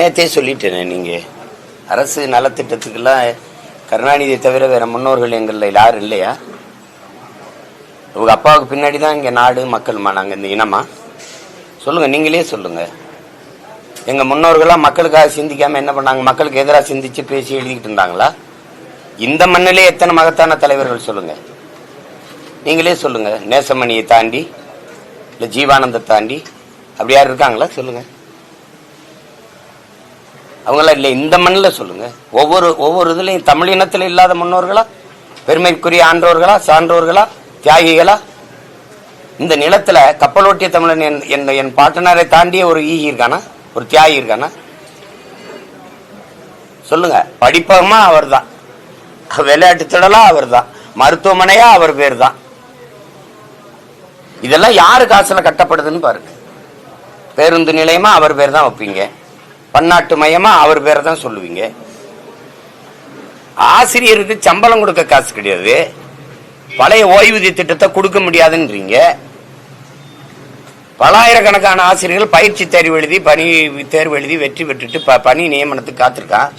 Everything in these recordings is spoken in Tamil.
நேற்றே நேத்தே சொல்லிட்டேனே நீங்கள் அரசு நலத்திட்டத்துக்கெல்லாம் கருணாநிதியை தவிர வேற முன்னோர்கள் எங்களில் யாரும் இல்லையா? உங்கள் அப்பாவுக்கு பின்னாடி தான் இங்கே நாடு மக்கள்மா? நாங்கள் இந்த இனமா? சொல்லுங்கள் நீங்களே சொல்லுங்கள் எங்கள் முன்னோர்களாக மக்களுக்காக சிந்திக்காமல் என்ன பண்ணாங்க? மக்களுக்கு எதிராக சிந்திச்சு பேசி எழுதிக்கிட்டு இருந்தாங்களா? இந்த மண்ணிலே எத்தனை மகத்தான தலைவர்கள் சொல்லுங்கள் நீங்களே சொல்லுங்கள் நேசமணியை தாண்டி இல்லை ஜீவானந்த தாண்டி அப்படி யார் இருக்காங்களா? சொல்லுங்கள் அவங்களாம் இல்லை இந்த மண்ணில் சொல்லுங்க. ஒவ்வொரு ஒவ்வொரு இதுலையும் தமிழ் இனத்தில் இல்லாத முன்னோர்களா? பெருமைக்குரிய ஆன்றோர்களா சான்றோர்களா தியாகிகளா? இந்த நிலத்தில் கப்பலோட்டிய தமிழன் என் என் என் பாட்டனாரை தாண்டிய ஒரு ஈகி இருக்கானா? ஒரு தியாகி இருக்கானா? சொல்லுங்க. படிப்பகமா அவர் தான் விளையாட்டு திடலா அவர் தான் மருத்துவமனையா அவர் பேர் தான் இதெல்லாம் யாரு காசுல கட்டப்படுதுன்னு பாருங்க. பேருந்து நிலையமா அவர் பேர் தான் வைப்பீங்க. பன்னாட்டு மையமா அவர் பேரை தான் சொல்லுவீங்க. ஆசிரியருக்கு சம்பளம் கொடுக்க காசு கிடையாது. பழைய ஓய்வூதிய திட்டத்தை கொடுக்க முடியாதுன்றீங்க. பலாயிரக்கணக்கான ஆசிரியர்கள் பயிற்சி தேர்வு எழுதி பணி தேர்வு எழுதி வெற்றி பெற்றுட்டு ப- பணி நியமனத்துக்கு காத்திருக்கான்.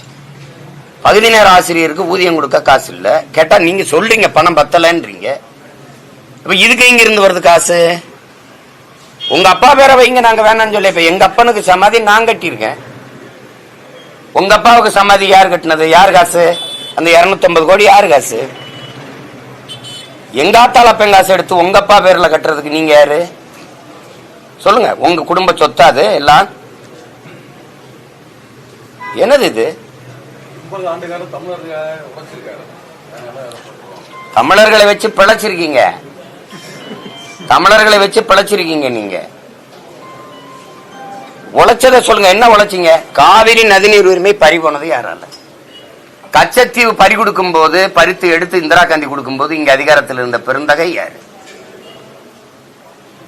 பகுதி நேர ஆசிரியருக்கு ஊதியம் கொடுக்க காசு இல்லை. கேட்டால் நீங்கள் சொல்றீங்க பணம் பத்தலைன்றீங்க. இப்போ இதுக்கு இங்கே இருந்து வருது காசு? உங்கள் அப்பா பேரை வைங்க நாங்கள் வேணாம்னு சொல்லி இப்போ எங்கள் அப்பனுக்கு சமாதி நான் கட்டியிருக்கேன். உங்க அப்பாவுக்கு சமாதி யார் கட்டினது? யார் காசு? அந்த 250 கோடி யார் காசு? எங்க ஆத்தால காசு எடுத்து உங்க அப்பா பேர்ல கட்டுறதுக்கு நீங்க யாரு? சொல்லுங்க. உங்க குடும்ப சொத்தா அது எல்லாம். என்னது இது? தமிழர்களை வச்சு பிழைச்சிருக்கீங்க. தமிழர்களை வச்சு பிழைச்சிருக்கீங்க நீங்க. உழைச்சதை சொல்லுங்க என்ன உழைச்சீங்க? காவிரி நதிநீர் உரிமை பறி போனது யாரால? கச்சத்தீவு பறி கொடுக்கும் போது பறித்து எடுத்து இந்திரா காந்தி கொடுக்கும் போது இங்க அதிகாரத்தில் இருந்த பெருந்தகை யாரு?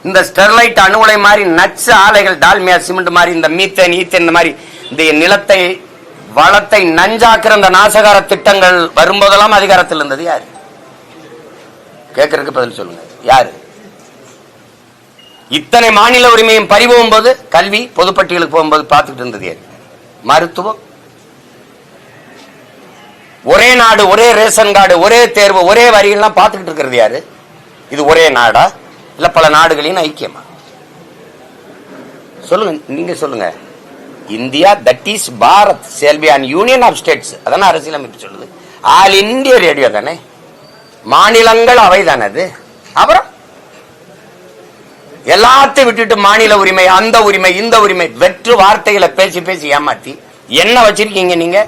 இந்த ஸ்டெர்லைட் அணு உலை மாதிரி நச்சு ஆலைகள் டால்மியா சிமெண்ட் மாதிரி இந்த மீத்தேன் ஈத்தேன் இந்த மாதிரி இந்த நிலத்தை வளத்தை நஞ்சாக்குற இந்த நாசகார திட்டங்கள் வரும்போதெல்லாம் அதிகாரத்தில் இருந்தது யாரு? கேட்கறதுக்கு பதில் சொல்லுங்க. யாரு? இத்தனை மாநில உரிமையும் பறிபோகும் போது கல்வி பொதுப்பட்டியலுக்கு போகும்போது பார்த்துக்கிட்டு இருந்தது மருத்துவம். ஒரே நாடு ஒரே ரேஷன் கார்டு ஒரே தேர்வு ஒரே வரிகள்லாம் பார்த்துக்கிட்டு இருக்கிறது யாரு? இது ஒரே நாடா? இல்ல பல நாடுகளின் ஐக்கியமா? சொல்லுங்க நீங்க சொல்லுங்க. India that is Bharat shall be and union of states அதான அரசியலமைப்பு சொல்லுது. ஆல் இந்திய ரேடியோ தானே? மாநிலங்கள் அவை தானே அது? அப்புறம்? எல்லாத்தையும் விட்டுட்டு மாநில உரிமை அந்த உரிமை இந்த உரிமை வெற்று வார்த்தைகளை பேசி பேசி ஏமாத்தி என்ன வச்சிருக்கீங்க நீங்க?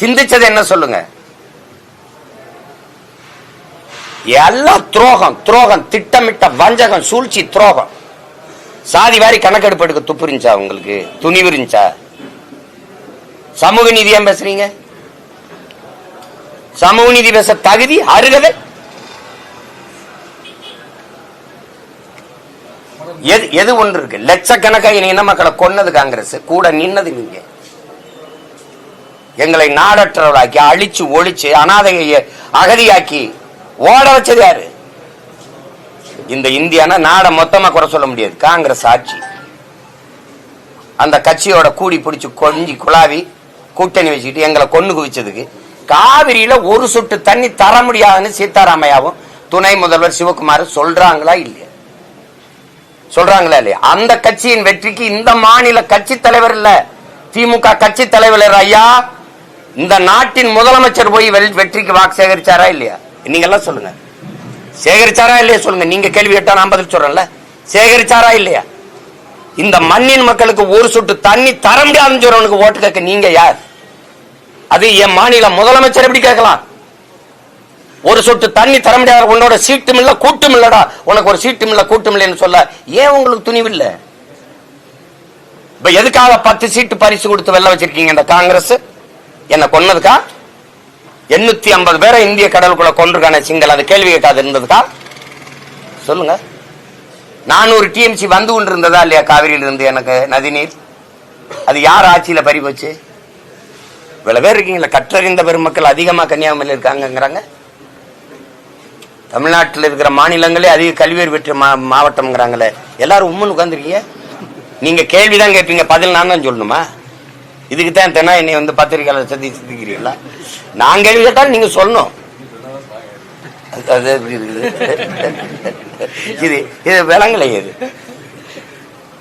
சிந்திச்சது என்ன சொல்லுங்க? எல்லாம் துரோகம் துரோகம் திட்டமிட்ட வஞ்சகம் சூழ்ச்சி துரோகம். சாதி வாரி கணக்கெடுப்பு எடுக்க துப்பு இருந்துச்சா உங்களுக்கு? துணிவு இருந்துச்சா? சமூக நீதி ஏன் பேசுறீங்க? சமூக நீதி பேச தகுதி அருகதை எது எது ஒன்று இருக்கு லட்சக்கணக்காக இன மக்களை கொன்னது காங்கிரஸ்? கூட நின்னது நீங்க. எங்களை நாடற்றவராக்கி அழிச்சு ஒழிச்சு அனாதையை அகதியாக்கி ஓட வச்சது யாரு? இந்த இந்தியானா நாடை மொத்தமா குறை சொல்ல முடியாது. காங்கிரஸ் ஆட்சி. அந்த கட்சியோட கூடி பிடிச்சி கொஞ்சி குழாவி கூட்டணி வச்சுக்கிட்டு எங்களை கொண்டு குவிச்சதுக்கு காவிரியில ஒரு சொட்டு தண்ணி தர முடியாதுன்னு சீதாராமையாவும் துணை முதல்வர் சிவகுமார் சொல்றாங்களா இல்லையா? சொல்றாங்களா இல்லையா? அந்த கட்சியின் வெற்றிக்கு இந்த மாநில கட்சி தலைவர் இல்ல. திமுக கட்சி தலைவர் ஐயா. இந்த நாட்டின் முதலமைச்சர் போய் வெற்றிக்கு வாக்கு சேகரிச்சாரா இல்லையா? நீங்க எல்லாம் சொல்லுங்க. சேகரிச்சாரா இல்லையா சொல்லுங்க. நீங்க கேள்வி கேட்டா நான் பதில் சொல்றேன்ல. சேகரிச்சாரா இல்லையா? இந்த மண்ணின் மக்களுக்கு ஒரு சொட்டு தண்ணி தர முடியாதுன்னு சொல்றவனுக்கு ஓட்டு கேட்க நீங்க யார்? அது என் மாநில முதலமைச்சர் எப்படி கேட்கலாம்? ஒரு சொட்டு தண்ணி தர முடியாத உன்னோட சீட்டும் இல்லை கூட்டும் இல்லடா உனக்கு ஒரு சீட்டும் இல்லை கூட்டும் இல்லைன்னு சொல்ல ஏன் உங்களுக்கு துணிவு இல்லை இப்ப எதுக்காக பத்து சீட்டு பரிசு கொடுத்து வெளில வச்சிருக்கீங்க இந்த காங்கிரஸ்? என்ன கொன்னதுக்கா? எண்ணூத்தி ஐம்பது பேரை இந்திய கடலுக்குள்ள கொண்டிருக்கான சிங்கள். அது கேள்வி கேட்காது இருந்ததுக்கா? சொல்லுங்க. நானூறு டிஎம்சி வந்து கொண்டு இருந்ததா இல்லையா காவிரியில் இருந்து எனக்கு நதிநீர்? அது யார் ஆட்சியில பறி போச்சு? இவ்வளவு பேர் இருக்கீங்களா கற்றறிந்த பெருமக்கள் அதிகமா கன்னியாகுமரியில் இருக்காங்கங்கிறாங்க. தமிழ்நாட்டில் இருக்கிற மாநிலங்களே அதிக கல்வியர் பெற்ற மா மாவட்டம்ங்கிறாங்களே. எல்லாரும் உம்முன்னு உட்காந்துருக்கீங்க நீங்க கேள்விதான் கேட்பீங்க. பதில் நான் தான் சொல்லணுமா? இதுக்கு தான் தெனா என்னை வந்து பத்திரிகையாளர் சந்தி சிந்திக்கிறீங்களா நான் கேள்வி கேட்டாலும் நீங்கள் சொல்லணும். அது- இது இது விலங்கலை இது.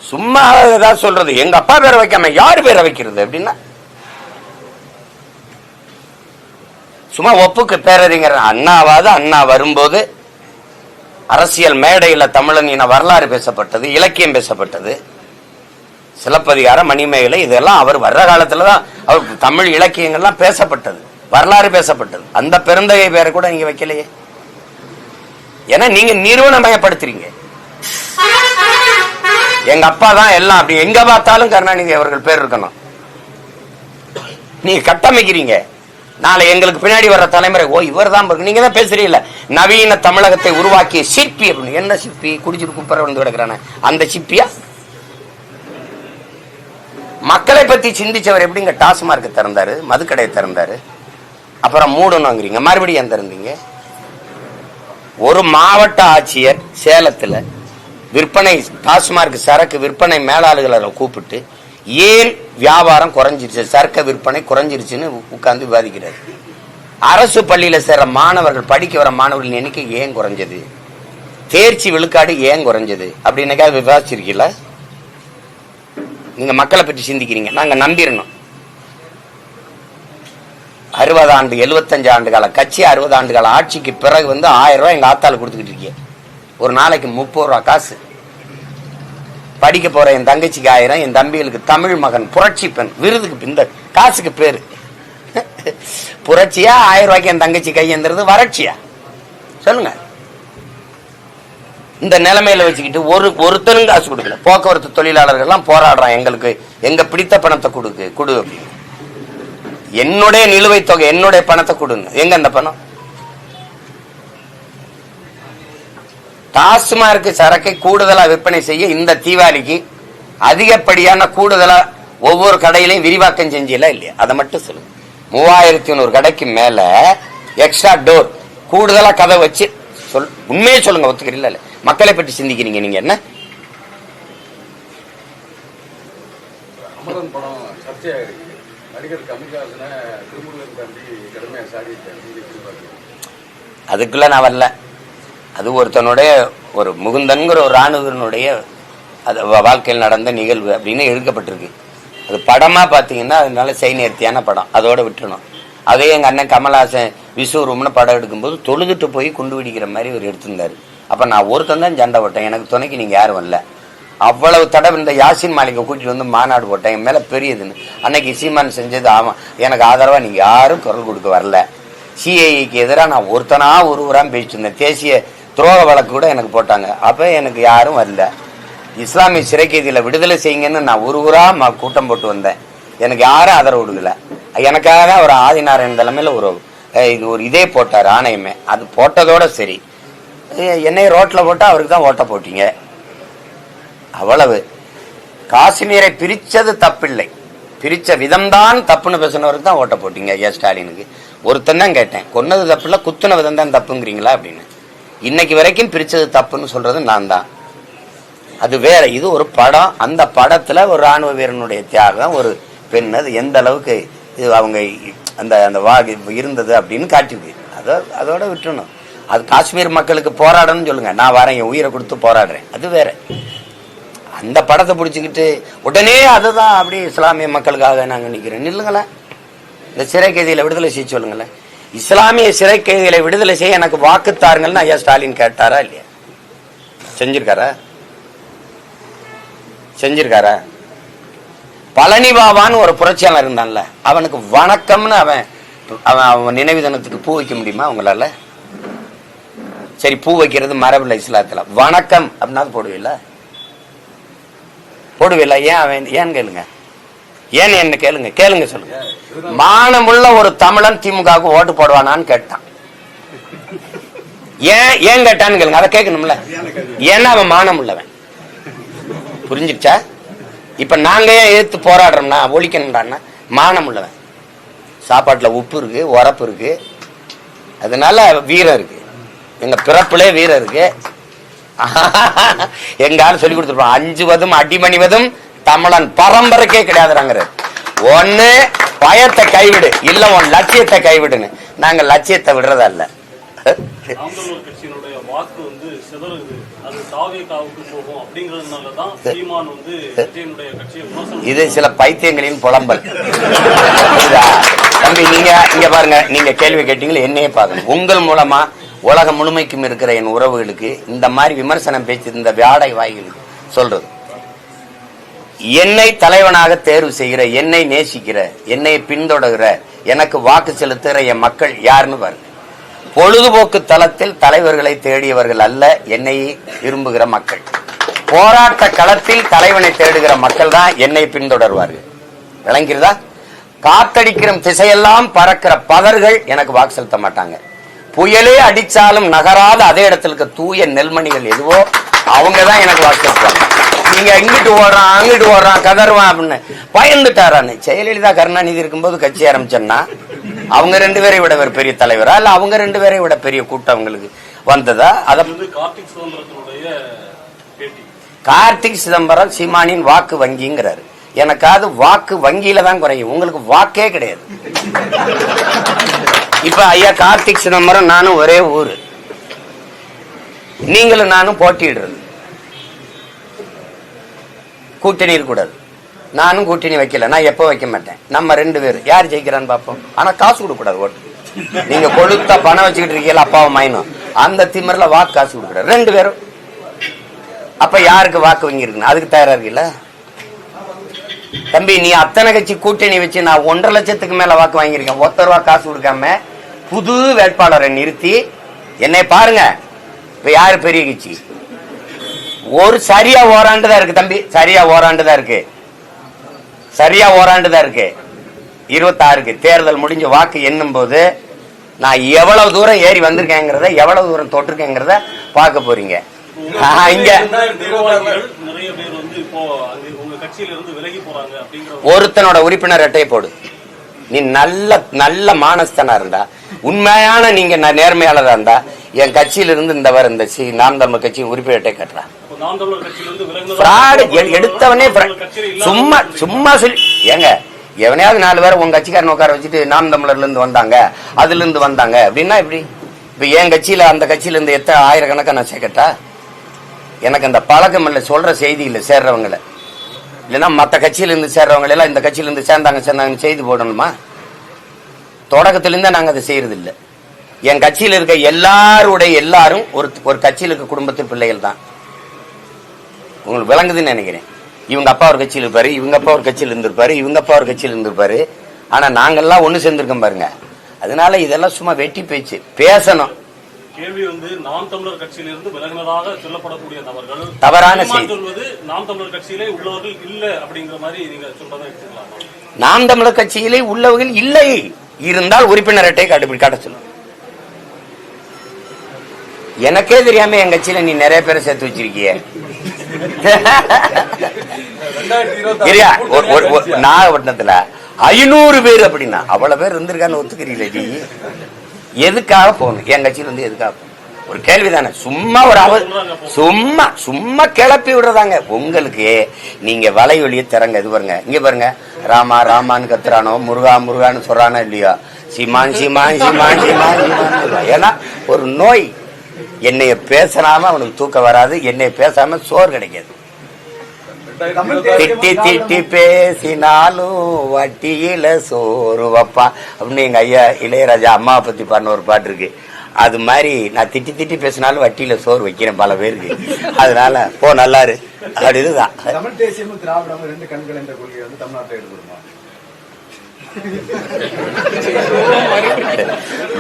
சும்மா ஏதாவது சொல்றது. எங்க அப்பா பேரை வைக்காம யார் பேரை வைக்கிறது அப்படின்னா? சும்மா ஒப்புக்கு பேரறிஞர் அண்ணாவாது அண்ணா வரும்போது அரசியல் மேடையில் தமிழன் இன வரலாறு பேசப்பட்டது இலக்கியம் பேசப்பட்டது. சிலப்பதிகாரம் மணிமேகலை இதெல்லாம் அவர் வர்ற காலத்தில் தான் அவர் தமிழ் இலக்கியங்கள்லாம் பேசப்பட்டது வரலாறு பேசப்பட்டது. அந்த பெருந்தகை பேரை கூட நீங்க வைக்கலையே. ஏன்னா நீங்க நிறுவனமயப்படுத்துறீங்க எங்க அப்பா தான் எல்லாம் அப்படி. எங்க பார்த்தாலும் கருணாநிதி அவர்கள் பேர் இருக்கணும். நீங்க கட்டமைக்கிறீங்க. நாளை எங்களுக்கு பின்னாடி வர்ற தலைமுறை ஓ இவர் தான் நீங்க தான் பேசுறீங்கல்ல. நவீன தமிழகத்தை உருவாக்கிய சிற்பி அப்படின்னு. என்ன சிற்பி? குடிச்சிட்டு குப்பரை வந்து கிடக்குறானே. அந்த சிற்பியா? மக்களை பத்தி சிந்திச்சவர் எப்படிங்க? டாஸ்மார்க் திறந்தாரு மதுக்கடையை திறந்தாரு. அப்புறம் மூடணுங்கிறீங்க மறுபடியும் எந்த திறந்தீங்க ஒரு மாவட்ட ஆட்சியர் சேலத்தில் விற்பனை டாஸ்மார்க் சரக்கு விற்பனை மேலாளர்களை கூப்பிட்டு ஏன் வியாபாரம் குறைஞ்சிருச்சு? சரக்கு விற்பனை குறைஞ்சிருச்சுன்னு உட்கார்ந்து விவாதிக்கிறார். அரசு பள்ளியில் சேர்ற மாணவர்கள் படிக்க வர மாணவர்களின் எண்ணிக்கை ஏன் குறைஞ்சது? தேர்ச்சி விழுக்காடு ஏன் குறைஞ்சது? அப்படின்னக்கா விவாதிச்சிருக்கீங்களா? நீங்க மக்களை பற்றி சிந்திக்கிறீங்க. நாங்க நம்பிடணும் அறுபது ஆண்டு எழுபத்தஞ்சு ஆண்டு கால கட்சி அறுபது ஆண்டு கால ஆட்சிக்கு பிறகு வந்து ஆயிரம் ரூபாய் எங்க ஆத்தால கொடுத்துக்கிட்டு இருக்கீங்க. ஒரு நாளைக்கு முப்பது ரூபா காசு. படிக்க போற என் தங்கச்சிக்கு ஆயிரம் என் தம்பிகளுக்கு தமிழ் மகன் புரட்சி பெண் விருதுக்கு பிந்த காசுக்கு பேரு. புரட்சியா ஆயிரம் ரூபாய்க்கு என் தங்கச்சி கையெந்திரது வறட்சியா? சொல்லுங்க. இந்த நிலைமையில வச்சுக்கிட்டு ஒரு ஒருத்தரும் காசு கொடுக்கல. போக்குவரத்து தொழிலாளர்கள்லாம் போராடுறான். எங்களுக்கு எங்க பிடித்த பணத்தை கொடுக்கு கொடு என்னுடைய நிலுவைத் தொகை என்னுடைய பணத்தை கொடுங்க எங்க அந்த பணம்? டாஸ்மார்க் சரக்கை கூடுதலா விற்பனை செய்ய இந்த தீபாவளிக்கு அதிகப்படியான கூடுதலா ஒவ்வொரு கடையிலையும் விரிவாக்கம் செஞ்சல இல்லையா? அதை மட்டும் சொல்லுங்க. மூவாயிரத்தி நூறு கடைக்கு மேல எக்ஸ்ட்ரா டோர் கூடுதலா கதை வச்சு சொல் உண்மையே சொல்லுங்க ஒத்துக்கிறீங்களா இல்ல? மக்களை பற்றி சிந்திக்கிறீங்க நீங்க என்ன? அமரன் படம் சர்ச்சையாக நடிகர் கமல்ஹாசனை திருமுருகன் கடுமையாக அதுக்குள்ள நான் வரல. அது ஒருத்தனுடைய ஒரு முகுந்தன்கிற ஒரு ராணுவனுடைய அது வாழ்க்கையில் நடந்த நிகழ்வு அப்படின்னு எடுக்கப்பட்டிருக்கு. அது படமாக பார்த்தீங்கன்னா அதனால செய்நேர்த்தியான படம். அதோட விட்டுணும் அதே எங்கள் அண்ணன் கமல்ஹாசன் விஸ்வரூம்னு படம் எடுக்கும்போது தொழுதுட்டு போய் குண்டு வெடிக்கிற மாதிரி அவர் எடுத்திருந்தார். அப்போ நான் ஒருத்தன் தான் சண்டை போட்டேன். எனக்கு துணைக்கு நீங்கள் யாரும் வரல. அவ்வளவு தடவை இந்த யாசின் மாளிகை கூட்டிட்டு வந்து மாநாடு போட்டேன். என் மேலே பெரியதுன்னு. அன்னைக்கு சீமான் செஞ்சது ஆமாம் எனக்கு ஆதரவாக நீங்கள் யாரும் குரல் கொடுக்க வரல. சிஐக்கு எதிராக நான் ஒருத்தனாக ஒருவராக பேசிட்டு இருந்தேன். தேசிய துரோக வழக்கு கூட எனக்கு போட்டாங்க. அப்போ எனக்கு யாரும் வரல. இஸ்லாமிய சிறைக்கீதியில் விடுதலை செய்யுங்கன்னு நான் ஒரு ஊரா ம- கூட்டம் போட்டு வந்தேன். எனக்கு யாரும் ஆதரவு விடுதலை எனக்காக தான் ஒரு ஆதிநாராயணன் தலைமையில் ஒரு இது ஒரு இதே போட்டார் ஆணையமே. அது போட்டதோட சரி. என்னை ரோட்டில் போட்டால் அவருக்கு தான் ஓட்ட போட்டீங்க. அவ்வளவு. காஷ்மீரை பிரித்தது தப்பில்லை. பிரித்த விதம்தான் தப்புன்னு பேசினவருக்கு தான் ஓட்ட போட்டீங்க ஐயா ஸ்டாலினுக்கு. ஒருத்தன் தான் கேட்டேன். கொன்னது தப்பில்ல குத்துன விதம் தான் தப்புங்கிறீங்களா அப்படின்னு. இன்னைக்கு வரைக்கும் பிரிச்சது தப்புன்னு சொல்றது நான் தான். அது வேற இது ஒரு படம். அந்த படத்துல ஒரு ராணுவ வீரனுடைய தியாகம் ஒரு பெண் அது எந்த அளவுக்கு இது அவங்க அந்த அந்த வா இருந்தது அப்படின்னு காட்டிருக்கு அதை அதோட விட்டுணும் அது காஷ்மீர் மக்களுக்கு போராடணும்னு சொல்லுங்க. நான் வரேன் என் உயிரை கொடுத்து போராடுறேன். அது வேற. அந்த படத்தை பிடிச்சிக்கிட்டு உடனே அதுதான் அப்படி இஸ்லாமிய மக்களுக்காக நாங்கள் நிற்கிறோம் நில்லுங்களேன். இந்த சிறை கைதியில் விடுதலை செய்ய சொல்லுங்களேன். இஸ்லாமிய சிறை கைதிகளை விடுதலை செய்ய எனக்கு வாக்கு தாருங்கள்னு ஐயா ஸ்டாலின் கேட்டாரா இல்லையா? செஞ்சிருக்காரா? செஞ்சிருக்காரா? பழனி பாபான்னு ஒரு புரட்சியாளர் இருந்தான்ல அவனுக்கு வணக்கம்னு அவன் அவன் அவன் நினைவு தினத்துக்கு பூ வைக்க முடியுமா அவங்களால சரி பூ வைக்கிறது மரபில்லை இஸ்லாத்துல. வணக்கம் அப்படின்னா போடுவில்ல? போடுவில்ல? ஏன் அவன் ஏன் கேளுங்க. ஏன் என்ன கேளுங்க கேளுங்க சொல்லுங்க. மானமுள்ள ஒரு தமிழன் திமுகவுக்கு ஓட்டு போடுவானான்னு கேட்டான். ஏன் ஏன் கேட்டான்னு கேளுங்க அதை கேட்கணும்ல. ஏன்னா அவன் மானம் உள்ளவன் புரிஞ்சிருச்சா? இப்ப நாங்க ஏன் எதிர்த்து போராடுறோம்னா ஒழிக்கணும்டான்னா மானம் உள்ளவன் சாப்பாட்டுல உப்பு இருக்கு உரப்பு இருக்கு. அதனால வீரம் இருக்கு. எங்க பிறப்பிலே வீரம் எங்க ஆள் சொல்லி கொடுத்துருப்போம் அஞ்சுவதும் அடிமணிவதும் தமிழன் பரம்பரைக்கே கிடையாதுறாங்க ஒண்ணு பயத்தை கைவிடு. இல்ல உன் லட்சியத்தை கைவிடுன்னு. நாங்க லட்சியத்தை கட்சியை விமர்சனம் இது சில பைத்தியங்களின் புலம்பல்? தம்பி நீங்க இங்க பாருங்க. நீங்க கேள்வி கேட்டீங்களா என்னையே பார்க்கணும் உங்கள் மூலமா உலகம் முழுமைக்கும் இருக்கிற என் உறவுகளுக்கு இந்த மாதிரி விமர்சனம் பேச்சு இந்த வியாடை வாய்களுக்கு சொல்றது. என்னை தலைவனாக தேர்வு செய்கிற என்னை நேசிக்கிற என்னை பின்தொடர்கிற எனக்கு வாக்கு செலுத்துகிற என் மக்கள் யாருன்னு பாருங்க. பொழுதுபோக்கு தளத்தில் தலைவர்களை தேடியவர்கள் அல்ல என்னை விரும்புகிற மக்கள். போராட்ட களத்தில் தலைவனை தேடுகிற மக்கள் தான் என்னை பின்தொடர்வார்கள். விளங்கிறதா காத்தடிக்கிற திசையெல்லாம் பறக்கிற பதர்கள் எனக்கு வாக்கு செலுத்த மாட்டாங்க. புயலே அடிச்சாலும் நகராத அதே இடத்துல இருக்க தூய நெல்மணிகள் எதுவோ அவங்க தான் எனக்கு வாக்கு செலுத்துவாங்க. நீங்க இங்கிட்டு ஓடுறான் அங்கிட்டு ஓடுறான் கதறுவான் அப்படின்னு. பயந்துட்டாரான்னு. ஜெயலலிதா கருணாநிதி இருக்கும்போது கட்சி ஆரம்பிச்சேன்னா அவங்க ரெண்டு பேரை விட ஒரு பெரிய தலைவரா? இல்ல அவங்க ரெண்டு பேரை விட பெரிய கூட்டம் அவங்களுக்கு வந்ததா? அத கார்த்திக் சிதம்பரம் சீமானின் வாக்கு வங்கிங்கிறாரு. எனக்காவது வாக்கு வங்கியில தான் குறையும். உங்களுக்கு வாக்கே கிடையாது. இப்ப ஐயா கார்த்திக் சிதம்பரம் நானும் ஒரே ஊரு. நீங்களும் நானும் போட்டியிடுறது. கூட்டணி இருக்கக்கூடாது. நானும் கூட்டணி வைக்கல. நான் எப்போ வைக்க மாட்டேன்? நம்ம ரெண்டு பேரும் யார் ஜெயிக்கிறான்னு பார்ப்போம். ஆனா காசு கொடுக்க கூடாது ஓட்டு. நீங்க கொளுத்த பணம் வச்சுக்கிட்டு இருக்கீங்களா அப்பாவும் மைனும் அந்த திமிரில வாக்கு காசு கொடுக்கூடாது ரெண்டு பேரும். அப்ப யாருக்கு வாக்கு வங்கி அதுக்கு தயாரா இருக்குல்ல? தம்பி நீ அத்தனை கட்சி கூட்டணி வச்சு நான் ஒன்றரை லட்சத்துக்கு மேல வாக்கு வாங்கியிருக்கேன். ஒத்த ரூபா காசு கொடுக்காம புது வேட்பாளரை நிறுத்தி என்னை பாருங்க. இப்ப யாரு பெரிய கட்சி? ஒரு சரியா ஓராண்டு தான் இருக்கு தம்பி. சரியா ஓராண்டு தான் இருக்கு. சரியா ஓராண்டு தான் இருக்கு. இருபத்தாறுக்கு தேர்தல் முடிஞ்ச வாக்கு எண்ணும் போது நான் எவ்வளவு தூரம் ஏறி வந்திருக்கேங்கிறத எவ்வளவு தூரம் தொட்டிருக்கேங்கிறத பார்க்க போறீங்க. இங்க. ஒருத்தனோட உறுப்பினர் அட்டையை போடு. நீ நல்ல நல்ல மானஸ்தனா இருந்தா உண்மையான நீங்க நேர்மையாளரா இருந்தா என் கட்சியில இருந்து இந்த வர இந்த சி நாம் தமிழ் கட்சி உறுப்பினர் அட்டை கட்டுறா இப்போ நாம் தமிழர் கட்சியில இருந்து விலகினதா- ஃப்ராடு எடுத்தவனே சும்மா சும்மா சொல்லி ஏங்க எவனையாவது நாலு பேரை உங்க கட்சிக்காரன் உட்கார வச்சுட்டு நாம் தமிழர்ல இருந்து வந்தாங்க அதுல இருந்து வந்தாங்க அப்படின்னா எப்படி? இப்ப என் கட்சியில அந்த கட்சியில இருந்து எத்தனை ஆயிரக்கணக்கா நான் சேர்க்கட்டா? எனக்கு அந்த பழக்கம் இல்லை சொல்ற செய்தி இல்லை சேர்றவங்களை. இல்லைன்னா மற்ற கட்சியில இருந்து சேர்றவங்க எல்லாம் இந்த கட்சியில இருந்து சேர்ந்தாங்க சேர்ந்தாங்கன்னு செய்தி போடணுமா? தொடக்கத்திலிருந்தே நாங்க அதை செய்யறது இல்லை என் கட்சியில இருக்க எல்லாருடைய எல்லாரும் ஒரு ஒரு கட்சியில இருக்க குடும்பத்து பிள்ளைகள் தான். உங்களுக்கு விளங்குதுன்னு நினைக்கிறேன். இவங்க அப்பா ஒரு கட்சியில் இருப்பாரு இவங்க அப்பா ஒரு கட்சியில் இருந்திருப்பாரு இவங்க அப்பா ஒரு கட்சியில் இருந்திருப்பாரு. ஆனா நாங்கெல்லாம் ஒண்ணு சேர்ந்திருக்கோம் பாருங்க. அதனால இதெல்லாம் சும்மா வெட்டி பேச்சு. பேசணும். கேள்வி வந்து நாம் தமிழர் கட்சியில இருந்து விலகினதாக சொல்லப்படக்கூடிய நபர்கள் தவறான செய்தி. சொல்வது நாம் தமிழர் கட்சியிலே உள்ளவர்கள் இல்ல அப்படிங்கிற மாதிரி நீங்க சொல்றதை எடுத்துக்கலாமா? நாம் தமிழர் கட்சியிலே உள்ளவர்கள் இல்லை. இருந்தால் உறுப்பினர் அட்டை காட்ட சொல்லு எனக்கே தெரியாம என் கட்சியில நீ நிறைய பேரை சேர்த்து வச்சிருக்கிய. சரியா ஒரு- நாகப்பட்டினத்துல ஐநூறு பேர் அப்படின்னா அவ்வளவு பேர் இருந்திருக்கான்னு ஒத்துக்கிறீங்களே நீ எதுக்காக போகணும்? என் கட்சியில வந்து எதுக்காக போகணும்? ஒரு கேள்விதானே. சும்மா ஒரு அவ சும்மா சும்மா கிளப்பி விடுறதாங்க. உங்களுக்கு நீங்க வலைவெளிய திறங்க. இது பாருங்க. இங்க பாருங்க. ராமா ராமான்னு கத்துறானோ? முருகா முருகான்னு சொல்றானோ இல்லையோ? சீமான் சீமான் சீமான் சீமான் சீமான். ஏன்னா ஒரு நோய். என்னைய பேசினாம அவனுக்கு தூக்கம் வராது என்னைய பேசாம சோறு கிடைக்காது. திட்டி திட்டி பேசினாலும் வட்டியில சோறு வைப்பா. அப்படின்னு எங்க ஐயா இளையராஜா அம்மாவை பத்தி பாடின ஒரு பாட்டு இருக்கு. அது மாதிரி நான் திட்டி திட்டி பேசினாலும் வட்டியில சோறு வைக்கிறேன் பல பேருக்கு. அதனால போ நல்லா இரு அப்படி இதுதான் தமிழ் தேசியமும் திராவிடமும் ரெண்டு கண்கள் என்ற கொள்கை வந்து தமிழ்நாட்டில் எடுத்துருமா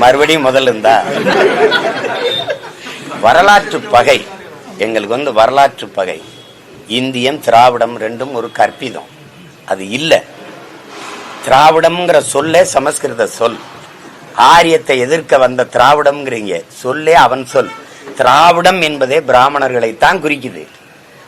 மறுபடியும் முதல்ல இருந்தா. வரலாற்று பகை. எங்களுக்கு வந்து வரலாற்று பகை. இந்தியம் திராவிடம் ரெண்டும் ஒரு கற்பிதம். அது இல்லை. திராவிடம்ங்கிற சொல்லே சமஸ்கிருத சொல். ஆரியத்தை எதிர்க்க வந்த திராவிடம்ங்கிறீங்க. சொல்லே அவன் சொல். திராவிடம் என்பதே பிராமணர்களைத்தான் குறிக்குது.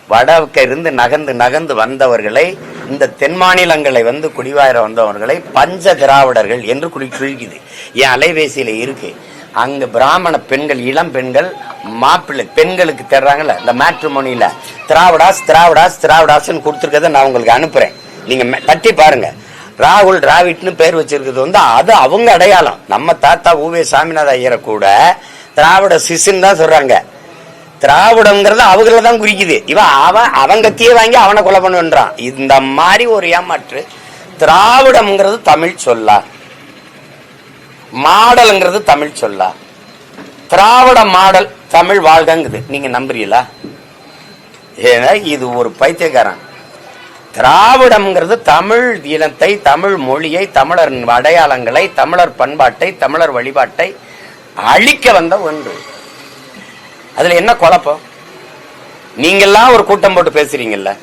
வடக்க இருந்து நகர்ந்து நகர்ந்து வந்தவர்களை இந்த தென் மாநிலங்களை வந்து குடிவாயிர வந்தவர்களை பஞ்ச திராவிடர்கள் என்று குறி குறிக்குது. என் அலைபேசியில் இருக்கு. அங்க பிராமண பெண்கள் இளம் பெண்கள் மாப்பிள்ளை பெண்களுக்கு தர்றாங்கல்ல இந்த மேட்ரிமோனியில திராவிடாஸ் திராவிடாஸ் திராவிடாஸ்ன்னு கொடுத்துருக்கத நான் உங்களுக்கு அனுப்புறேன். நீங்க மெ- தட்டி பாருங்க. ராகுல் டிராவிட்னு பேர் வச்சிருக்கிறது வந்து அது அவங்க அடையாளம். நம்ம தாத்தா ஊவே சாமிநாத ஐயரை கூட திராவிட சிசுன்னு தான் சொல்றாங்க. திராவிடங்கிறது அவங்கள தான் குறிக்குது. இவன் அவன் அவன் கத்தியே வாங்கி அவனை கொலை பண்ணுன்றான். இந்த மாதிரி ஒரு ஏமாற்று திராவிடம்ங்கிறது தமிழ் சொல்லா. மாடல்ங்கிறது தமிழ் சொல்லா. திராவிட மாடல் தமிழ் வாழ்கங்குது. நீங்க நம்புறீங்களா? ஏன்னா இது ஒரு பைத்தியக்காரன். திராவிடம்ங்கிறது தமிழ் இனத்தை தமிழ் மொழியை தமிழர் அடையாளங்களை தமிழர் பண்பாட்டை தமிழர் வழிபாட்டை அழிக்க வந்த ஒன்று. அதுல என்ன குழப்பம்? நீங்கெல்லாம் ஒரு கூட்டம் போட்டு பேசுறீங்கல்ல?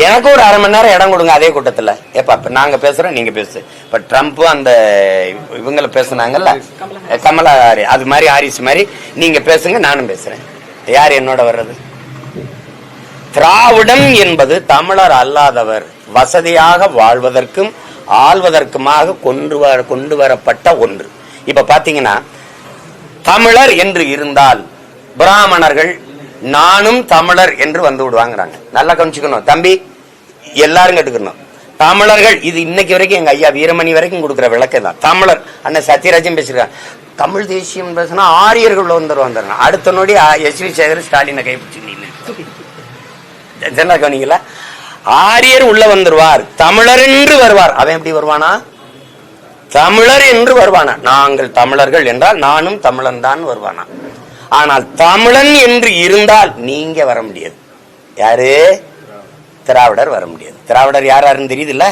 எனக்கு ஒரு அரை மணி நேரம் இடம் கொடுங்க அதே கூட்டத்துல. ஏப்பா இப்ப நாங்க பேசுறோம் நீங்க பேசு இப்ப ட்ரம்ப் அந்த இவங்கள பேசுனாங்கல்ல? கமலா ஹாரி அது மாதிரி ஹாரிஸ் மாதிரி. நீங்க பேசுங்க நானும் பேசுறேன். யார் என்னோட வர்றது? திராவிடன் என்பது தமிழர் அல்லாதவர். வசதியாக வாழ்வதற்கும் ஆள்வதற்குமாக கொண்டு வர கொண்டு வரப்பட்ட ஒன்று. இப்ப பாத்தீங்கன்னா தமிழர் என்று இருந்தால் பிராமணர்கள் நானும் தமிழர் என்று வந்து விடுவாங்கிறாங்க. நல்லா கவனிச்சுக்கணும். தம்பி எல்லாரும் கேட்டுக்கணும். தமிழர்கள் இது இன்னைக்கு வரைக்கும் எங்க ஐயா வீரமணி வரைக்கும் கொடுக்குற விளக்கம் தான் தமிழர் அண்ணன் சத்யராஜன் பேசியிருக்காங்க தமிழ் தேசியம் பேசினா ஆரியர்கள் வந்துடும் வந்துடுறாங்க அடுத்த நொடி எஸ் வி சேகர் ஸ்டாலினை கைப்பிடிச்சு நின்று என்ன ஆரியர் உள்ள வந்துருவார். தமிழர் என்று வருவார். அவன் எப்படி வருவானா? தமிழர் என்று வருவானா? நாங்கள் தமிழர்கள் என்றால் நானும் தமிழன் தான் வருவானா? ஆனால் தமிழன் என்று இருந்தால் நீங்க வர முடியாது. யாரு? திராவிடர் வர முடியாது. திராவிடர் யார் யாருன்னு தெரியுதுல்ல?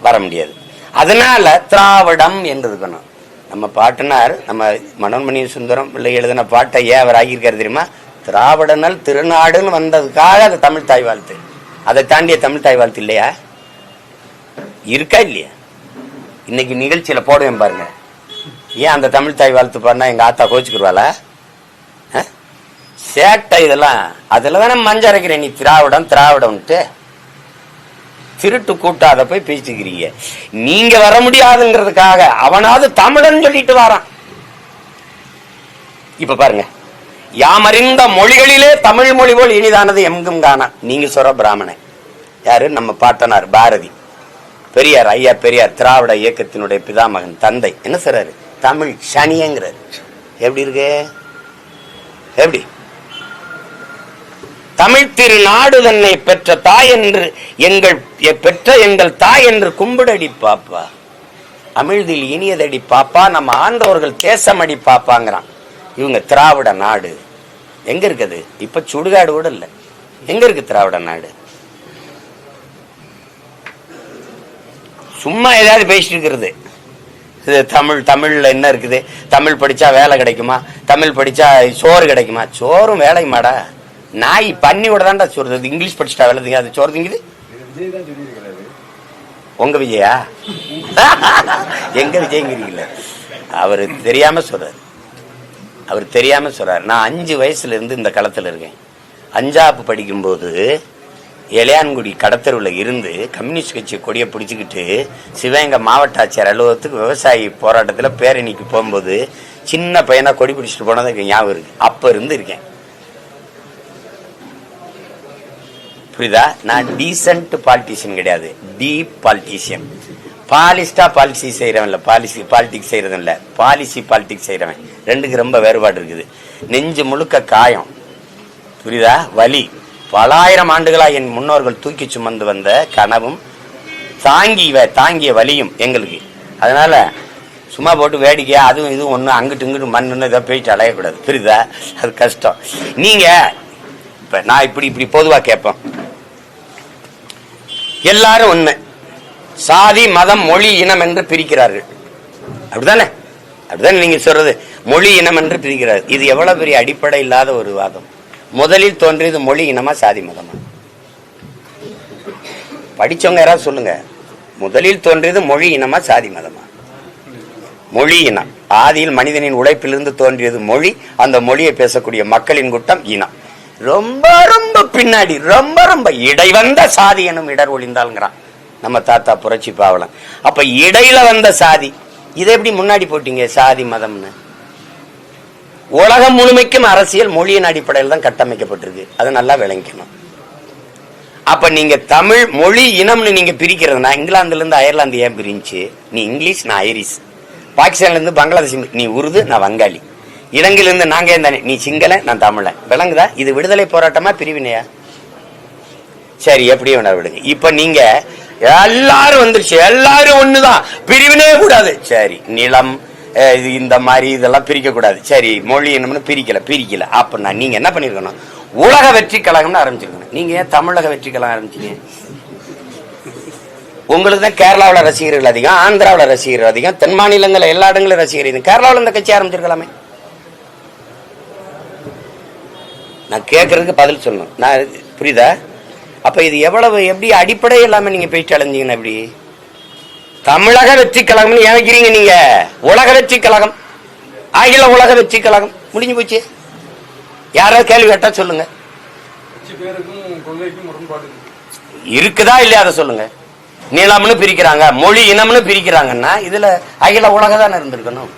வர முடியாது. அதனால திராவிடம் என்று இருக்கணும் நம்ம பாட்டுனார் நம்ம மனோன்மணி சுந்தரம் பிள்ளை எழுதின பாட்டை ஏன் அவர் ஆகியிருக்காரு தெரியுமா? திராவிடனல் திருநாடுன்னு வந்ததுக்காக அது தமிழ் தாய் வாழ்த்து. அதை தாண்டிய தமிழ் தாய் வாழ்த்து இல்லையா? இருக்கா இல்லையா? இன்னைக்கு நிகழ்ச்சியில போடுவேன் பாருங்க. ஏன் அந்த தமிழ் தாய் வாழ்த்து பாருன்னா எங்க ஆத்தா கோச்சுக்குருவாளா? சேட்டை இதெல்லாம். அதில் தானே மஞ்சள் அரைக்கிறேன் நீ திராவிடம் திராவிடம்ட்டு திருட்டு கூட்டாத போய் பேசிக்கிறீங்க. நீங்க வர முடியாதுங்கிறதுக்காக அவனாவது தமிழன் சொல்லிட்டு வரான். இப்ப பாருங்க. யாமறிந்த மொழிகளிலே தமிழ் மொழி போல் இனிதானது எங்கும் காணா. நீங்க சொல்ற பிராமணன். யாரு? நம்ம பாட்டனார் பாரதி. பெரியார் ஐயா பெரியார் திராவிட இயக்கத்தினுடைய பிதாமகன் தந்தை. என்ன சொல்றாரு? தமிழ் சனியங்கிறாரு. எப்படி இருக்கு? எப்படி? தமிழ் திருநாடு தன்னை பெற்ற தாய் என்று எங்கள் பெற்ற எங்கள் தாய் என்று கும்பிடடி பாப்பா. அமிழ்தில் இனியதடி பாப்பா நம்ம ஆண்டவர்கள் தேசமடி பாப்பாங்கிறான். இவங்க திராவிட நாடு. எங்க இருக்குது? இப்ப சுடுகாடு கூட இல்ல. எங்க இருக்கு திராவிட நாடு? சும்மா ஏதாவது பேசிட்டு இருக்கிறது. இது தமிழ் தமிழில் என்ன இருக்குது? தமிழ் படித்தா வேலை கிடைக்குமா? தமிழ் படித்தா சோறு கிடைக்குமா? சோறும் வேலையுமாடா? நாய் பண்ணி கூட தான்டா சோறு இங்கிலீஷ் படிச்சுட்டா வேலை திங்க அது சோறு திங்குது? உங்க விஜயா? எங்க விஜயங்கிறீங்கள? அவர் தெரியாம சொல்றாரு. அவர் தெரியாம சொல்றாரு. நான் அஞ்சு வயசுல இருந்து இந்த களத்தில் இருக்கேன். அஞ்சாப்பு படிக்கும்போது இளையான்குடி கடத்தருவில் இருந்து கம்யூனிஸ்ட் கட்சி கொடியை பிடிச்சிக்கிட்டு சிவகங்கை மாவட்ட ஆட்சியர் அலுவலகத்துக்கு விவசாயி போராட்டத்தில் பேரணிக்கு போகும்போது சின்ன பையனாக கொடி பிடிச்சிட்டு போனது எனக்கு ஞாபகம் இருக்கு. அப்போ இருந்து இருக்கேன். புரியுதா? நான் டீசன்ட் பாலிட்டிஷியன் கிடையாது. டீப் பாலிட்டிஷியன் பாலிஸ்டா பாலிசி செய்கிறவன் இல்லை பாலிசி பாலிட்டிக்ஸ் செய்கிறது இல்லை பாலிசி பாலிட்டிக்ஸ் செய்கிறவன் ரெண்டுக்கு ரொம்ப வேறுபாடு இருக்குது. நெஞ்சு முழுக்க காயம். புரியுதா? வலி. பலாயிரம் ஆண்டுகளாக என் முன்னோர்கள் தூக்கி சுமந்து வந்த கனவும் தாங்கி வ- தாங்கிய வலியும் எங்களுக்கு. அதனால சும்மா போட்டு வேடிக்கையா அதுவும் இதுவும் ஒன்று அங்கிட்டு இங்கிட்டு மண்ணுன்னு இதை போயிட்டு அலையக்கூடாது. புரியுதா? அது கஷ்டம். நீங்க இப்போ நான் இப்படி இப்படி பொதுவா கேட்பேன் எல்லாரும் ஒன்று சாதி மதம் மொழி இனம் என்று பிரிக்கிறார்கள். அப்படிதானே அப்படிதானே நீங்க சொல்றது? மொழி இனம் என்று பிரிக்கிறார் இது எவ்வளவு பெரிய அடிப்படை இல்லாத ஒரு வாதம். முதலில் தோன்றியது மொழி இனமா சாதி மதமா? படிச்சவங்க யாராவது சொல்லுங்க. முதலில் தோன்றியது மொழி இனமா சாதி மதமா? மொழி இனம். ஆதியில் மனிதனின் உழைப்பிலிருந்து தோன்றியது மொழி அந்த மொழியை பேசக்கூடிய மக்களின் கூட்டம் இனம். ரொம்ப ரொம்ப பின்னாடி ரொம்ப ரொம்ப இடைவந்த சாதி எனும் இடர் ஒழிந்தாலுங்கிறான் நம்ம தாத்தா புரட்சி பாவலம் அப்ப இடையில வந்த சாதி இதை எப்படி முன்னாடி போட்டீங்க சாதி மதம்னு? உலகம் முழுமைக்கும் அரசியல் மொழியின் அடிப்படையில் தான் கட்டமைக்கப்பட்டிருக்கு. அதை நல்லா விளங்கிக்கணும். அப்ப நீங்க தமிழ் மொழி இனம்னு நீங்க பிரிக்கிறதுனா இங்கிலாந்துல இருந்து அயர்லாந்து ஏன் பிரிஞ்சு? நீ இங்கிலீஷ் நான் ஐரிஷ். பாகிஸ்தான்ல இருந்து பங்களாதேஷ் நீ உருது நான் வங்காளி. இலங்கையில இருந்து நாங்க தானே? நீ சிங்கள நான் தமிழன். விளங்குதா? இது விடுதலை போராட்டமா பிரிவினையா? சரி எப்படியும் வேணா விடுங்க இப்ப நீங்க எல்லாரும் வந்துருச்சு. எல்லாரும் ஒண்ணுதான். பிரிவினே கூடாது. சரி நிலம் இது இந்த மாதிரி இதெல்லாம் பிரிக்கக்கூடாது. சரி மொழி என்னம்னு பிரிக்கல பிரிக்கல. அப்படின்னா நீங்க என்ன பண்ணிருக்கணும்? உலக வெற்றி கழகம்னு ஆரம்பிச்சிருக்கணும். நீங்க ஏன் தமிழக வெற்றி கழகம் ஆரம்பிச்சீங்க? உங்களுக்கு தான் கேரளாவில் ரசிகர்கள் அதிகம் ஆந்திராவில் ரசிகர்கள் அதிகம் தென் மாநிலங்களில் எல்லா இடங்களும் ரசிகர்கள் இது கேரளாவில் இந்த கட்சி ஆரம்பிச்சிருக்கலாமே. நான் கேட்கறதுக்கு பதில் சொல்லணும். நான் புரியுதா? அப்போ இது எவ்வளவு எப்படி அடிப்படை இல்லாமல் நீங்கள் போயிட்டு அலைஞ்சீங்கன்னா எப்படி? தமிழக வெற்றி கழகம்னு ஏன் வைக்கிறீங்க நீங்க. உலக வெற்றி கழகம் அகில உலக வெற்றி கழகம் முடிஞ்சு போச்சு. யாராவது கேள்வி கேட்டா சொல்லுங்க. இருக்குதா இல்லையா அதை சொல்லுங்க. நிலம்னு பிரிக்கிறாங்க மொழி இனம்னு பிரிக்கிறாங்கன்னா இதுல அகில உலக தானே இருந்திருக்கணும்.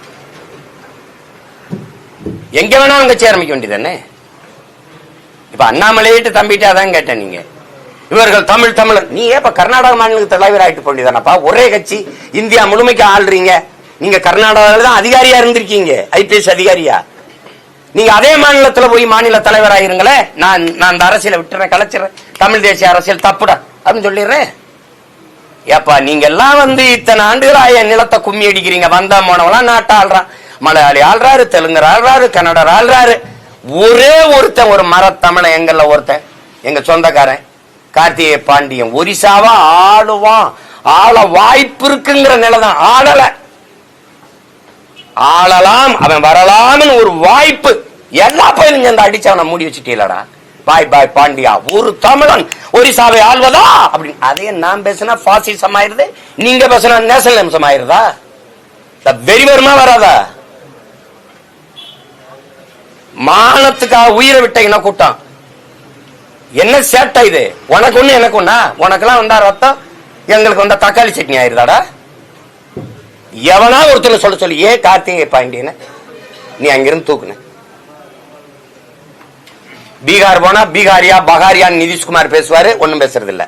எங்க வேணா அவங்க கட்சி ஆரம்பிக்க வேண்டியதானே இப்ப அண்ணாமலையிட்டு தம்பிட்டு அதான் கேட்டேன் நீங்க. இவர்கள் தமிழ் தமிழர் நீ ஏப்ப கர்நாடக மாநிலத்துக்கு தலைவர் ஆயிட்டு போண்டியதானப்பா ஒரே கட்சி. இந்தியா முழுமைக்கு ஆள்றீங்க. நீங்க கர்நாடகாவில் தான் அதிகாரியா இருந்திருக்கீங்க. ஐபிஎஸ் அதிகாரியா. நீங்க அதே மாநிலத்துல போய் மாநில தலைவராயிருங்களே. நான் நான் அந்த அரசியலை விட்டுறேன் கலைச்சிடறேன் தமிழ் தேசிய அரசியல் தப்புடா. அப்படின்னு சொல்லிடுறேன். ஏப்பா நீங்க எல்லாம் வந்து இத்தனை ஆண்டுகளா என் நிலத்தை கும்மி அடிக்கிறீங்க. வந்தா போனவெல்லாம் நாட்டை ஆள்றான். மலையாளி ஆள்றாரு தெலுங்கர் ஆள்றாரு கன்னடர் ஆள்றாரு. ஒரே ஒருத்தன் ஒரு மரத்தமிழன் எங்கல்ல ஒருத்தன். எங்க சொந்தக்காரன். கார்த்திகை பாண்டியன் ஒரிசாவா ஆளுவான் ஆள வாய்ப்பு இருக்குங்கிற நிலைதான். ஆளல. ஆளலாம் அவன் வரலாம்னு ஒரு வாய்ப்பு. எல்லா பயிலும் சேர்ந்து அடிச்சு அவனை மூடி வச்சுட்டீங்களடா பாய் பாய் பாண்டியா ஒரு தமிழன் ஒரிசாவை ஆள்வதா? அப்படின்னு. அதே நான் பேசினா பாசிசம் ஆயிருது நீங்க பேசினா நேஷனல் அம்சம் ஆயிருதா? வெறி வருமா வராதா? மானத்துக்காக உயிரை விட்ட இன கூட்டம். என்ன சேட்டை இது? உனக்கு ஒண்ணு எனக்கு ஒண்ணா? உனக்கெல்லாம் வந்தா ரத்தம் எங்களுக்கு வந்தா தக்காளி சட்னி ஆயிருதாடா? எவனா ஒருத்தனை சொல்ல சொல்லி ஏ கார்த்திகை பாண்டியன நீ அங்கிருந்து தூக்குன. பீகார் போனா பீகாரியா பகாரியா நிதிஷ்குமார் பேசுவாரு ஒண்ணும் பேசுறது இல்ல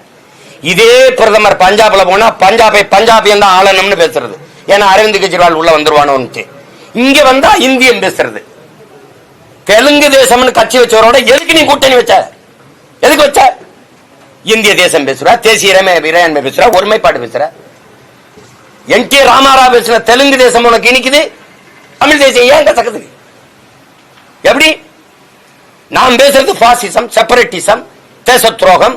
இதே பிரதமர் பஞ்சாப்ல போனா பஞ்சாபை பஞ்சாபியன் தான் ஆளணும்னு பேசுறது. ஏன்னா அரவிந்த் கெஜ்ரிவால் உள்ள வந்துருவானோன்ட்டு இங்க வந்தா இந்தியன் பேசுறது. தெலுங்கு தேசம்னு கட்சி வச்சவரோட எதுக்கு நீ கூட்டணி வச்ச? எதுக்கு வச்ச? இந்திய தேசம் பேசுற தேசிய இறையாண்மை பேசுறா ஒருமைப்பாடு பேசுற. என் கே ராமாராவ் பேசுற தெலுங்கு தேசம் உனக்கு இனிக்குது தமிழ் தேசம் ஏன் கசக்குது? எப்படி? நாம் பேசுறது பாசிசம் செப்பரேட்டிசம் தேச துரோகம்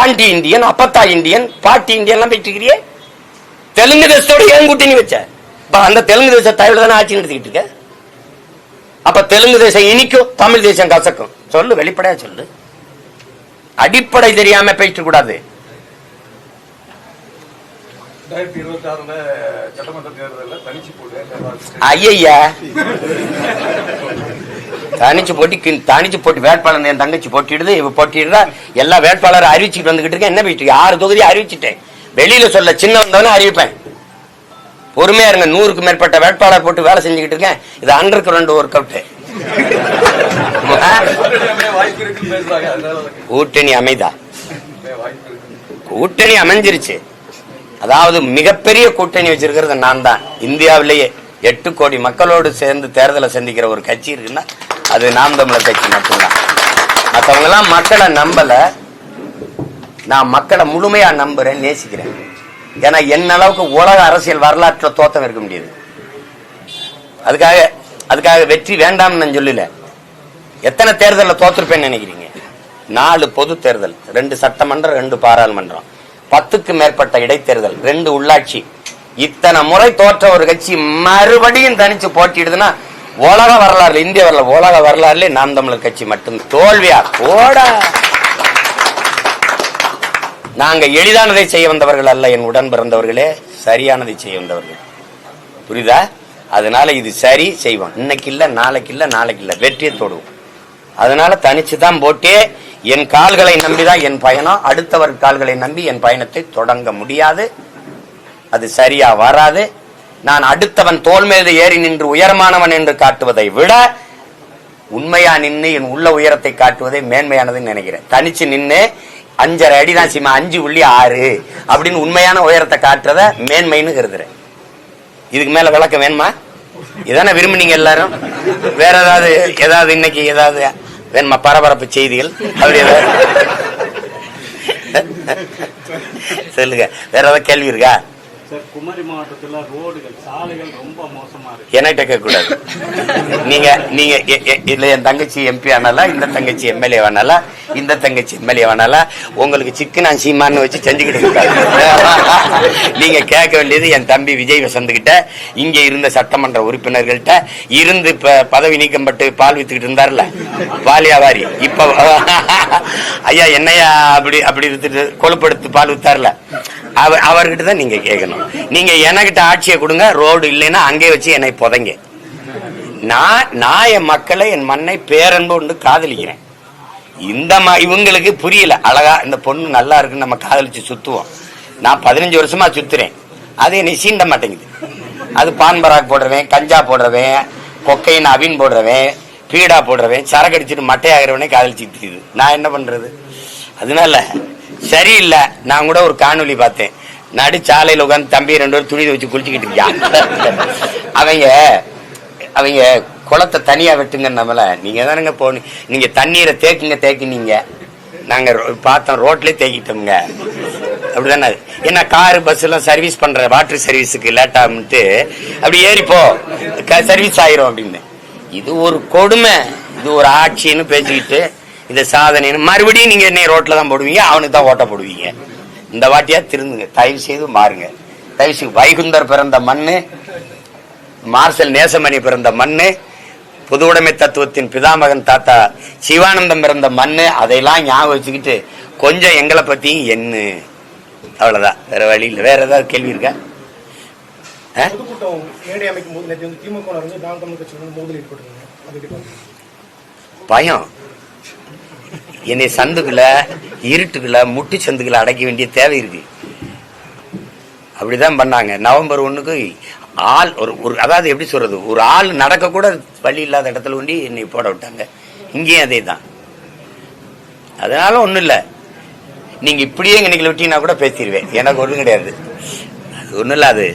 ஆண்டி இந்தியன் அப்பத்தா இந்தியன் பாட்டி இந்தியன் எல்லாம் போயிட்டு இருக்கிறியே. தெலுங்கு தேசத்தோட ஏன் கூட்டணி வச்ச? இப்ப அந்த தெலுங்கு தேச தலைவர் தானே ஆட்சி நடத்திக்கிட்டு இருக்க? அப்ப தெலுங்கு தேசம் இனிக்கும் தமிழ் தேசம் கசக்கும். சொல்லு வெளிப்படையா சொல்லு அடிப்படை தெரியாம பேசிட்டு கூடாது ரெண்டாயிரத்தி இருபத்தி ஆறுல சட்டமன்ற தேர்தலில் தனிச்சு போட்டு ஐயா தனிச்சு போட்டி தனிச்சு போட்டி வேட்பாளர் என் தங்கச்சி போட்டிடுது இவ போட்டிடுறா. எல்லா வேட்பாளரும் அறிவிச்சுட்டு வந்துகிட்டு இருக்கேன். என்ன இருக்கு? ஆறு தொகுதி அறிவிச்சிட்டேன். வெளியில சொல்ல சின்ன வந்தவனே அறிவிப்பேன். பொறுமையா இருங்க. நூறுக்கு மேற்பட்ட வேட்பாளர் போட்டு வேலை செஞ்சுக்கிட்டு இருக்கேன். இது அண்டர் கிரவுண்ட் ஒர்க் அவுட் கூட்டணி அமைதா? கூட்டணி அமைஞ்சிருச்சு. அதாவது மிகப்பெரிய கூட்டணி வச்சிருக்கிறது நான் தான். இந்தியாவிலேயே எட்டு கோடி மக்களோடு சேர்ந்து தேர்தலை சந்திக்கிற ஒரு கட்சி இருக்குன்னா அது நாம் தமிழர் கட்சி மட்டும்தான். மற்றவங்க எல்லாம் மக்களை நம்பல. நான் மக்களை முழுமையா நம்புறேன் நேசிக்கிறேன். ஏன்னா என்ன அளவுக்கு உலக அரசியல் வரலாற்றில் தோத்தம் இருக்க முடியாது. அதுக்காக அதுக்காக வெற்றி வேண்டாம்னு நான் சொல்லல. எத்தனை தேர்தலில் தோத்துருப்பேன்னு நினைக்கிறீங்க? நாலு பொது தேர்தல் ரெண்டு சட்டமன்றம் ரெண்டு பாராளுமன்றம். பத்துக்கு மேற்பட்ட இடைத்தேர்தல் ரெண்டு உள்ளாட்சி. இத்தனை முறை தோற்ற ஒரு கட்சி மறுபடியும் தனிச்சு போட்டிடுதுன்னா உலக வரலாறு இந்திய வரலாறு உலக வரலாறுல நாம் தமிழர் கட்சி மட்டும் தோல்வியா? ஓட நாங்க எளிதானதை செய்ய வந்தவர்கள் அல்ல என் உடன் பிறந்தவர்களே சரியானதை செய்ய வந்தவர்கள். புரியுதா? அதனால இது சரி செய்வோம். இன்னைக்கு இல்ல நாளைக்கு இல்ல நாளைக்கு இல்ல. வெற்றியை தொடுவோம். அதனால தனிச்சு தான் போட்டே என் கால்களை நம்பிதான் என் பயணம். அடுத்தவர் கால்களை நம்பி என் பயணத்தை தொடங்க முடியாது. அது சரியா வராது. நான் அடுத்தவன் தோல் மீது ஏறி நின்று உயரமானவன் என்று காட்டுவதை விட உண்மையா நின்று என் உள்ள உயரத்தை காட்டுவதே மேன்மையானதுன்னு நினைக்கிறேன். தனிச்சு நின்னு அஞ்சரை அடி தான் சீமா அஞ்சு புள்ளி ஆறு அப்படின்னு உண்மையான உயரத்தை காட்டுறத மேன்மைன்னு கருதுறேன். இதுக்கு மேல விளக்கம் வேணுமா? இதான விரும்புனீங்க எல்லாரும்? வேற ஏதாவது ஏதாவது இன்னைக்கு ஏதாவது வேணுமா? பரபரப்பு செய்திகள்? அப்படி ஏதாவது? சொல்லுங்க. வேற ஏதாவது கேள்வி இருக்கா? சார் குமரி மாவட்டத்துல ரோடுகள் சாலைகள் ரொம்ப மோசமா இருக்கு. என்கிட்ட கேட்க கூடாது நீங்க நீங்க எ- எ- இல்ல என் தங்கச்சி எம்பி ஆனாலா இந்த தங்கச்சி எம்எல்ஏ ஆனாலா இந்த தங்கச்சி எம்எல்ஏ ஆனாலா உங்களுக்கு சிக்கன் சீமான்னு வச்சு செஞ்சுக்கிட்டு இருக்காங்க. நீங்கள் கேட்க வேண்டியது என் தம்பி விஜய் வசந்துக்கிட்ட இங்கே இருந்த சட்டமன்ற உறுப்பினர்கள்ட்ட இருந்து இப்போ பதவி நீக்கப்பட்டு பால் வித்துக்கிட்டு இருந்தார்ல. பால் வியாபாரி. இப்ப ஐயா என்னையா அப்படி அப்படி வித்துட்டு கொழுப்படுத்து பால் வித்தார்ல. அவர் அவர்கிட்ட தான் நீங்கள் கேட்கணும். நீங்க எனக்கிட்ட ஆட்சியை கொடுங்க ரோடு இல்லைன்னா அங்கே வச்சு என்னை புதைங்க. நான் நான் என் மக்களை என் மண்ணை பேரன்பு ஒன்று காதலிக்கிறேன். இந்த ம இவங்களுக்கு புரியல. அழகா இந்த பொண்ணு நல்லா இருக்குன்னு நம்ம காதலிச்சு சுத்துவோம். நான் பதினஞ்சு வருஷமா சுத்துறேன். அது என்னை சீண்ட மாட்டேங்குது. அது பான் பராக் போடுறவன் கஞ்சா போடுறவன் கொக்கையின் அவின் போடுறவன் பீடா போடுறவன் சரக்கு அடிச்சுட்டு மட்டையாகிறவனே காதலிச்சுட்டு நான் என்ன பண்றது? அதனால சரியில்லை. நான் கூட ஒரு காணொலி பார்த்தேன். நடு சாலையில் உட்காந்து தம்பி ரெண்டு பேரும் துணி வச்சு குளிச்சுக்கிட்டு இருக்கான். அவங்க அவங்க குளத்தை தனியாக வெட்டுங்க நம்மள நீங்கள் தானுங்க போகணும் நீங்கள் தண்ணீரை தேக்குங்க தேக்கினீங்க. நாங்கள் ரோ- பார்த்தோம் ரோட்லேயே தேக்கிட்டோம்ங்க. அப்படிதானே? ஏன்னா காரு பஸ் சர்வீஸ் பண்ணுற வாட்டர் சர்வீஸுக்கு லேட் ஆகும்ட்டு அப்படி ஏறிப்போ சர்வீஸ் ஆயிரும் அப்படின்னு. இது ஒரு கொடுமை. இது ஒரு ஆட்சின்னு பேசிக்கிட்டு இந்த சாதனைன்னு மறுபடியும் நீங்கள் என்னை ரோட்டில் தான் போடுவீங்க அவனுக்கு தான் ஓட்ட போடுவீங்க. இந்த வாட்டியா திருந்துங்க. தயவு செய்து மாறுங்க. தயவு செய்து வைகுந்தர் பிறந்த மண்ணு மார்சல் நேசமணி பிறந்த மண்ணு பொது உடைமை தத்துவத்தின் பிதாமகன் தாத்தா சிவானந்தம் பிறந்த மண்ணு அதையெல்லாம் ஞாபகம் வச்சுக்கிட்டு கொஞ்சம் எங்களை பத்தியும் என்ன அவ்வளவுதான். வேற வழி இல்லை. வேற ஏதாவது கேள்வி இருக்கா? பயம். என்னை சந்துக்குள்ள இருட்டுக்குள்ள முட்டு சந்துக்குள்ள அடைக்க வேண்டிய தேவை இருக்கு. அப்படிதான் பண்ணாங்க. நவம்பர் ஒன்றுக்கு ஆள் ஒரு ஒரு அதாவது எப்படி சொல்றது? ஒரு ஆள் நடக்க கூட வழி இல்லாத இடத்துல கொண்டு என்னை போட விட்டாங்க. இங்கேயும் அதே தான் அதனால ஒன்றும் இல்லை. நீங்கள் இப்படியே இன்னைக்கு விட்டீங்கன்னா கூட பேசிடுவேன் எனக்கு ஒன்றும் கிடையாது. அது ஒன்றும் இல்லை அது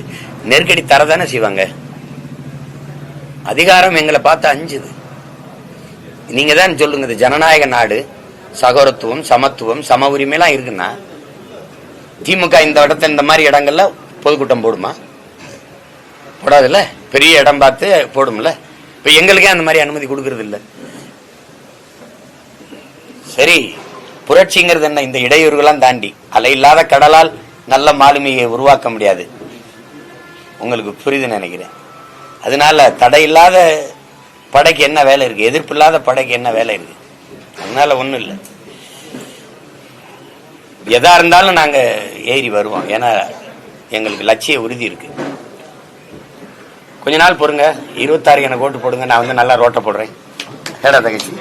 நெருக்கடி தரதானே செய்வாங்க. அதிகாரம் எங்களை பார்த்து அஞ்சுது. நீங்கள் தான் சொல்லுங்க இது ஜனநாயக நாடு. சகோரத்துவம் சமத்துவம் சம உரிமைலாம் இருக்குன்னா திமுக இந்த இடத்த இந்த மாதிரி இடங்கள்ல பொதுக்கூட்டம் போடுமா? போடாதுல்ல? பெரிய இடம் பார்த்து போடும்ல? இப்ப எங்களுக்கே அந்த மாதிரி அனுமதி கொடுக்கறது இல்லை சரி புரட்சிங்கிறது என்ன? இந்த இடையூறுகள்லாம் தாண்டி. அலை இல்லாத கடலால் நல்ல மாலுமியை உருவாக்க முடியாது. உங்களுக்கு புரிதுன்னு நினைக்கிறேன். அதனால தடையில்லாத படைக்கு என்ன வேலை இருக்கு? எதிர்ப்பு இல்லாத படைக்கு என்ன வேலை இருக்கு? அதனால ஒண்ணும் இல்லை. எதா இருந்தாலும் நாங்க ஏறி வருவோம். ஏன்னா எங்களுக்கு லட்சிய உறுதி இருக்கு. கொஞ்ச நாள் பொறுங்க. இருபத்தாறு எனக்கு ஓட்டு போடுங்க. நான் வந்து நல்லா ரோட்டை போடுறேன். ஏடா தகச்சி